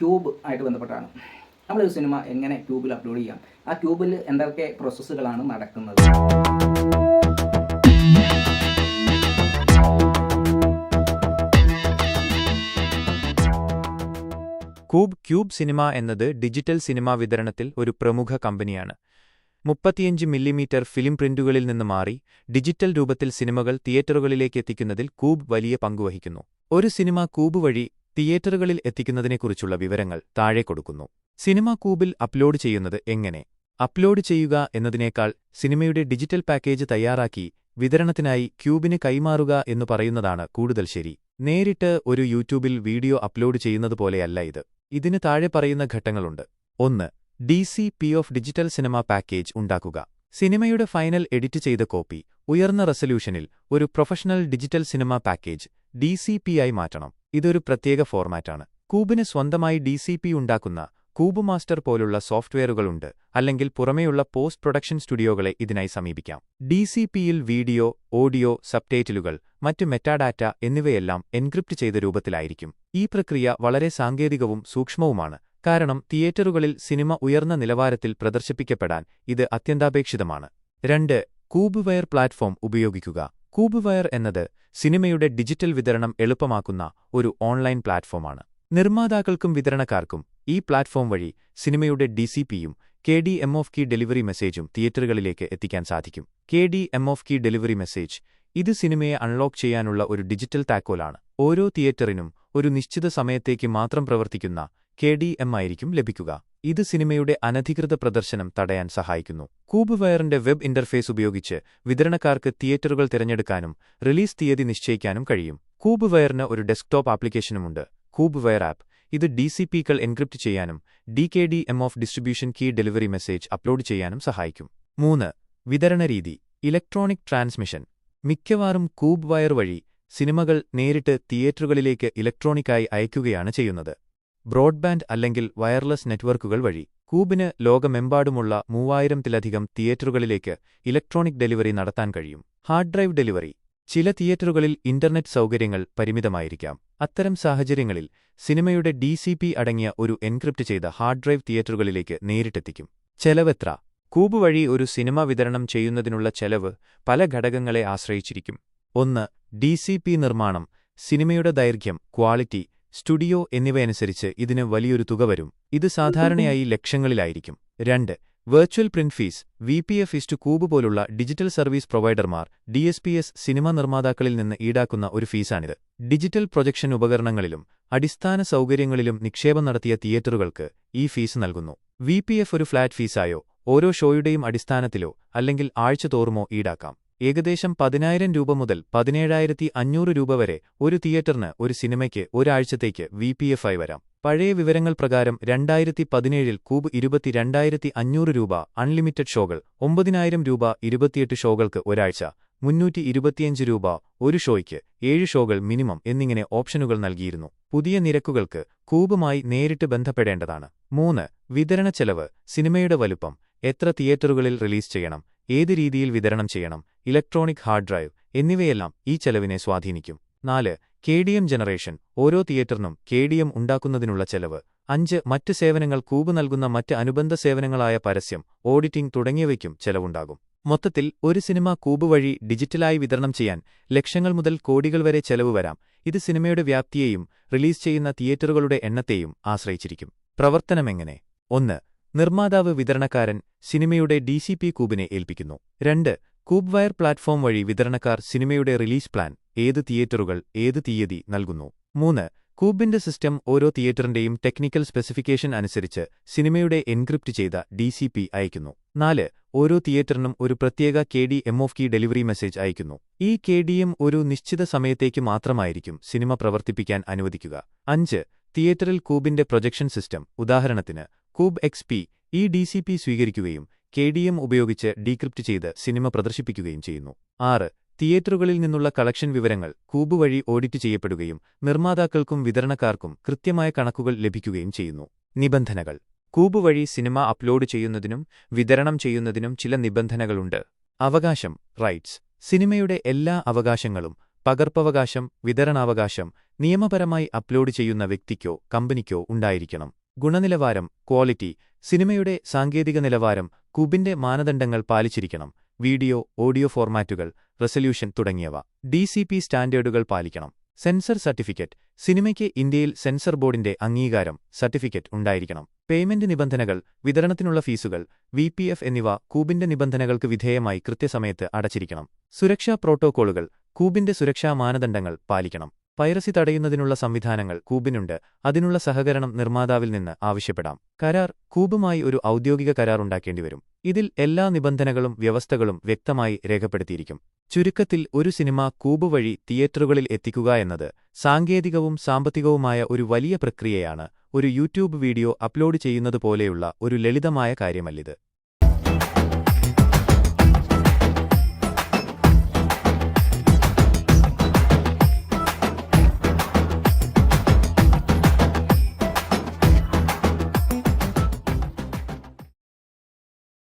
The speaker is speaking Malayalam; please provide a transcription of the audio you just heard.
ട്യൂബ് ആയിട്ട് ബന്ധപ്പെട്ടാണ്. നമ്മളൊരു സിനിമ എങ്ങനെ ട്യൂബിൽ അപ്ലോഡ് ചെയ്യാം? ആ ട്യൂബിൽ എന്തൊക്കെ പ്രോസസ്സുകളാണ് നടക്കുന്നത്? കൂബ് ക്യൂബ് സിനിമ എന്നത് ഡിജിറ്റൽ സിനിമാ വിതരണത്തിൽ ഒരു പ്രമുഖ കമ്പനിയാണ്. മുപ്പത്തിയഞ്ച് മില്ലിമീറ്റർ ഫിലിം പ്രിന്റുകളിൽ നിന്ന് മാറി ഡിജിറ്റൽ രൂപത്തിൽ സിനിമകൾ തിയേറ്ററുകളിലേക്ക് എത്തിക്കുന്നതിൽ കൂബ് വലിയ പങ്കുവഹിക്കുന്നു ഒരു സിനിമ കൂബ് വഴി തിയേറ്ററുകളിൽ എത്തിക്കുന്നതിനെക്കുറിച്ചുള്ള വിവരങ്ങൾ താഴെ കൊടുക്കുന്നു. സിനിമ കൂബിൽ അപ്ലോഡ് ചെയ്യുന്നത് എങ്ങനെ? അപ്ലോഡ് ചെയ്യുക എന്നതിനേക്കാൾ സിനിമയുടെ ഡിജിറ്റൽ പാക്കേജ് തയ്യാറാക്കി വിതരണത്തിനായി ക്യൂബിന് കൈമാറുക എന്നു പറയുന്നതാണ് കൂടുതൽ ശരി. നേരിട്ട് ഒരു യൂട്യൂബിൽ വീഡിയോ അപ്ലോഡ് ചെയ്യുന്നതുപോലെയല്ല ഇത്. ഇതിന് താഴെ പറയുന്ന ഘട്ടങ്ങളുണ്ട്. ഒന്ന് D C P of digital cinema package ഉണ്ടാക്കുക. സിനിമയുടെ ഫൈനൽ എഡിറ്റ് ചെയ്ത കോപ്പി ഉയർന്ന റെസല്യൂഷനിൽ ഒരു professional digital cinema package D C മാറ്റണം. ഇതൊരു പ്രത്യേക ഫോർമാറ്റാണ്. കൂബിന് സ്വന്തമായി ഡി സി പി ഉണ്ടാക്കുന്ന കൂബ് മാസ്റ്റർ പോലുള്ള സോഫ്റ്റ്വെയറുകളുണ്ട്. അല്ലെങ്കിൽ പുറമേയുള്ള പോസ്റ്റ് പ്രൊഡക്ഷൻ സ്റ്റുഡിയോകളെ ഇതിനായി സമീപിക്കാം. ഡി സി പിയിൽ വീഡിയോ ഓഡിയോ സബ്ടൈറ്റിലുകൾ മറ്റ് മെറ്റാഡാറ്റ എന്നിവയെല്ലാം എൻക്രിപ്റ്റ് ചെയ്ത രൂപത്തിലായിരിക്കും. ഈ പ്രക്രിയ വളരെ സാങ്കേതികവും സൂക്ഷ്മവുമാണ്. കാരണം തിയേറ്ററുകളിൽ സിനിമ ഉയർന്ന നിലവാരത്തിൽ പ്രദർശിപ്പിക്കപ്പെടാൻ ഇത് അത്യന്താപേക്ഷിതമാണ്. രണ്ട് കൂബ് വെയർ പ്ലാറ്റ്ഫോം ഉപയോഗിക്കുക. കൂബ്വെയർ എന്നത് സിനിമയുടെ ഡിജിറ്റൽ വിതരണം എളുപ്പമാക്കുന്ന ഒരു ഓൺലൈൻ പ്ലാറ്റ്ഫോമാണ്. നിർമ്മാതാക്കൾക്കും വിതരണക്കാർക്കും ഈ പ്ലാറ്റ്ഫോം വഴി സിനിമയുടെ ഡി സി പിയും K D M of key delivery മെസ്സേജും തിയേറ്ററുകളിലേക്ക് എത്തിക്കാൻ സാധിക്കും. K D M of key delivery message ഇത് സിനിമയെ അൺലോക്ക് ചെയ്യാനുള്ള ഒരു ഡിജിറ്റൽ താക്കോലാണ്. ഓരോ തിയേറ്ററിനും ഒരു നിശ്ചിത സമയത്തേക്ക് മാത്രം പ്രവർത്തിക്കുന്ന കെ ഡി എം ആയിരിക്കും ലഭിക്കുക. ഇത് സിനിമയുടെ അനധികൃത പ്രദർശനം തടയാൻ സഹായിക്കുന്നു. കൂബ് വയറിന്റെ വെബ് ഇന്റർഫേസ് ഉപയോഗിച്ച് വിതരണക്കാർക്ക് തിയേറ്ററുകൾ തിരഞ്ഞെടുക്കാനും റിലീസ് തീയതി നിശ്ചയിക്കാനും കഴിയും. കൂബ് വയറിന് ഒരു ഡെസ്ക്ടോപ്പ് ആപ്ലിക്കേഷനുമുണ്ട്. കൂബ് വയർ ആപ്പ്. ഇത് ഡി സി എൻക്രിപ്റ്റ് ചെയ്യാനും D K D M of distribution key delivery message upload ചെയ്യാനും സഹായിക്കും. മൂന്ന്. വിതരണ രീതി. Electronic transmission. മിക്കവാറും കൂബ് വയർ വഴി സിനിമകൾ നേരിട്ട് തിയേറ്ററുകളിലേക്ക് ഇലക്ട്രോണിക്കായി അയക്കുകയാണ് ചെയ്യുന്നത്. ബ്രോഡ്ബാൻഡ് അല്ലെങ്കിൽ വയർലെസ് നെറ്റ്വർക്കുകൾ വഴി കൂബിന് ലോകമെമ്പാടുമുള്ള മൂവായിരത്തിലധികം തിയേറ്ററുകളിലേക്ക് ഇലക്ട്രോണിക് ഡെലിവറി നടത്താൻ കഴിയും. Hard drive delivery. ചില തിയേറ്ററുകളിൽ ഇന്റർനെറ്റ് സൗകര്യങ്ങൾ പരിമിതമായിരിക്കാം. അത്തരം സാഹചര്യങ്ങളിൽ സിനിമയുടെ ഡി അടങ്ങിയ ഒരു എൻക്രിപ്റ്റ് ചെയ്ത ഹാർഡ് ഡ്രൈവ് തിയേറ്ററുകളിലേക്ക് നേരിട്ടെത്തിക്കും. ചെലവെത്ര? കൂബ് വഴി ഒരു സിനിമ വിതരണം ചെയ്യുന്നതിനുള്ള ചെലവ് പല ഘടകങ്ങളെ ആശ്രയിച്ചിരിക്കും. ഒന്ന് ഡി നിർമ്മാണം. സിനിമയുടെ ദൈർഘ്യം ക്വാളിറ്റി സ്റ്റുഡിയോ എന്നിവയനുസരിച്ച് ഇതിന് വലിയൊരു തുക വരും. ഇത് സാധാരണയായി ലക്ഷങ്ങളിലായിരിക്കും. രണ്ട് virtual print fee V P F is to കൂബ് പോലുള്ള digital service പ്രൊവൈഡർമാർ D S P S cinema നിർമ്മാതാക്കളിൽ നിന്ന് ഈടാക്കുന്ന ഒരു ഫീസാണിത്. ഡിജിറ്റൽ പ്രൊജക്ഷൻ ഉപകരണങ്ങളിലും അടിസ്ഥാന സൗകര്യങ്ങളിലും നിക്ഷേപം നടത്തിയ തിയേറ്ററുകൾക്ക് ഈ ഫീസ് നൽകുന്നു. വി ഒരു ഫ്ലാറ്റ് ഫീസായോ ഓരോ ഷോയുടെയും അടിസ്ഥാനത്തിലോ അല്ലെങ്കിൽ ആഴ്ച തോറുമോ ഈടാക്കാം. ഏകദേശം പതിനായിരം രൂപ മുതൽ പതിനേഴായിരത്തി അഞ്ഞൂറ് രൂപ വരെ ഒരു തിയേറ്ററിന് ഒരു സിനിമയ്ക്ക് ഒരാഴ്ചത്തേക്ക് വി പി എഫ് ആയി വരാം. പഴയ വിവരങ്ങൾ പ്രകാരം രണ്ടായിരത്തി പതിനേഴിൽ കൂബ് ഇരുപത്തി രണ്ടായിരത്തി അഞ്ഞൂറ് രൂപ അൺലിമിറ്റഡ് ഷോകൾ ഒമ്പതിനായിരം രൂപ ഇരുപത്തിയെട്ട് ഷോകൾക്ക് ഒരാഴ്ച മുന്നൂറ്റി ഇരുപത്തിയഞ്ച് രൂപ ഒരു ഷോയ്ക്ക് ഏഴ് ഷോകൾ മിനിമം എന്നിങ്ങനെ ഓപ്ഷനുകൾ നൽകിയിരുന്നു. പുതിയ നിരക്കുകൾക്ക് കൂബുമായി നേരിട്ട് ബന്ധപ്പെടേണ്ടതാണ്. മൂന്ന് വിതരണ ചെലവ് സിനിമയുടെ വലുപ്പം എത്ര തിയേറ്ററുകളിൽ റിലീസ് ചെയ്യണം ഏത് രീതിയിൽ വിതരണം ചെയ്യണം ഇലക്ട്രോണിക് ഹാർഡ് ഡ്രൈവ് എന്നിവയെല്ലാം ഈ ചെലവിനെ സ്വാധീനിക്കും. നാല് കെ ജനറേഷൻ. ഓരോ തിയേറ്ററിനും കെ ഉണ്ടാക്കുന്നതിനുള്ള ചെലവ്. അഞ്ച് മറ്റ് സേവനങ്ങൾ കൂബ് നൽകുന്ന മറ്റ് അനുബന്ധ സേവനങ്ങളായ പരസ്യം ഓഡിറ്റിംഗ് തുടങ്ങിയവയ്ക്കും ചെലവുണ്ടാകും. മൊത്തത്തിൽ ഒരു സിനിമ കൂബ് വഴി ഡിജിറ്റലായി വിതരണം ചെയ്യാൻ ലക്ഷങ്ങൾ മുതൽ കോടികൾ വരെ ചെലവ് വരാം. ഇത് സിനിമയുടെ വ്യാപ്തിയെയും റിലീസ് ചെയ്യുന്ന തിയേറ്ററുകളുടെ എണ്ണത്തെയും ആശ്രയിച്ചിരിക്കും. പ്രവർത്തനമെങ്ങനെ ഒന്ന് നിർമ്മാതാവ് വിതരണക്കാരൻ സിനിമയുടെ ഡി കൂബിനെ ഏൽപ്പിക്കുന്നു. രണ്ട് കൂബ് വയർ പ്ലാറ്റ്ഫോം വഴി വിതരണക്കാർ സിനിമയുടെ റിലീസ് പ്ലാൻ ഏത് തിയേറ്ററുകൾ ഏത് തീയതി നൽകുന്നു. മൂന്ന് കൂബിന്റെ സിസ്റ്റം ഓരോ തിയേറ്ററിന്റെയും ടെക്നിക്കൽ സ്പെസിഫിക്കേഷൻ അനുസരിച്ച് സിനിമയുടെ എൻക്രിപ്റ്റ് ചെയ്ത ഡിസിപി അയക്കുന്നു നാല് ഓരോ തിയേറ്ററിനും ഒരു പ്രത്യേക K D M of key delivery message അയക്കുന്നു ഈ കെ ഒരു നിശ്ചിത സമയത്തേക്ക് മാത്രമായിരിക്കും സിനിമ പ്രവർത്തിപ്പിക്കാൻ അനുവദിക്കുക. അഞ്ച് തിയേറ്ററിൽ കൂബിന്റെ പ്രൊജക്ഷൻ സിസ്റ്റം ഉദാഹരണത്തിന് കൂബ് എക്സ് പി ഈ ഡി സ്വീകരിക്കുകയും കെ ഡി എം ഉപയോഗിച്ച് ഡീക്രിപ്റ്റ് ചെയ്ത് സിനിമ പ്രദർശിപ്പിക്കുകയും ചെയ്യുന്നു. ആറ് തിയേറ്ററുകളിൽ നിന്നുള്ള കളക്ഷൻ വിവരങ്ങൾ കൂബ് വഴി ഓഡിറ്റ് ചെയ്യപ്പെടുകയും നിർമ്മാതാക്കൾക്കും വിതരണക്കാർക്കും കൃത്യമായ കണക്കുകൾ ലഭിക്കുകയും ചെയ്യുന്നു. നിബന്ധനകൾ. കൂബ് വഴി സിനിമ അപ്ലോഡ് ചെയ്യുന്നതിനും വിതരണം ചെയ്യുന്നതിനും ചില നിബന്ധനകളുണ്ട്. അവകാശം. റൈറ്റ്സ്. സിനിമയുടെ എല്ലാ അവകാശങ്ങളും പകർപ്പവകാശം വിതരണാവകാശം നിയമപരമായി അപ്ലോഡ് ചെയ്യുന്ന വ്യക്തിക്കോ കമ്പനിക്കോ ഉണ്ടായിരിക്കണം. ഗുണനിലവാരം. ക്വാളിറ്റി. സിനിമയുടെ സാങ്കേതിക നിലവാരം കൂബിന്റെ മാനദണ്ഡങ്ങൾ പാലിച്ചിരിക്കണം. വീഡിയോ ഓഡിയോ ഫോർമാറ്റുകൾ റെസല്യൂഷൻ തുടങ്ങിയവ. ഡി സ്റ്റാൻഡേർഡുകൾ പാലിക്കണം. Censor certificate. സിനിമയ്ക്ക് ഇന്ത്യയിൽ സെൻസർ ബോർഡിന്റെ അംഗീകാരം സർട്ടിഫിക്കറ്റ് ഉണ്ടായിരിക്കണം. പേയ്മെന്റ് നിബന്ധനകൾ വിതരണത്തിനുള്ള ഫീസുകൾ വി എന്നിവ കൂബിന്റെ നിബന്ധനകൾക്ക് വിധേയമായി കൃത്യസമയത്ത് അടച്ചിരിക്കണം. സുരക്ഷാ പ്രോട്ടോക്കോളുകൾ. കൂബിന്റെ സുരക്ഷാ മാനദണ്ഡങ്ങൾ പാലിക്കണം. പൈറസി തടയുന്നതിനുള്ള സംവിധാനങ്ങൾ കൂബിനുണ്ട്. അതിനുള്ള സഹകരണം നിർമ്മാതാവിൽ നിന്ന് ആവശ്യപ്പെടാം. കരാർ കൂബുമായി ഒരു ഔദ്യോഗിക കരാർ ഉണ്ടാക്കേണ്ടിവരും ഇതിൽ എല്ലാ നിബന്ധനകളും വ്യവസ്ഥകളും വ്യക്തമായി രേഖപ്പെടുത്തിയിരിക്കും. ചുരുക്കത്തിൽ ഒരു സിനിമ കൂബ് വഴി തിയേറ്ററുകളിൽ എത്തിക്കുക എന്നത് സാങ്കേതികവും സാമ്പത്തികവുമായ ഒരു വലിയ പ്രക്രിയയാണ്. ഒരു യൂട്യൂബ് വീഡിയോ അപ്ലോഡ് ചെയ്യുന്നതുപോലെയുള്ള ഒരു ലളിതമായ കാര്യമല്ലിത്.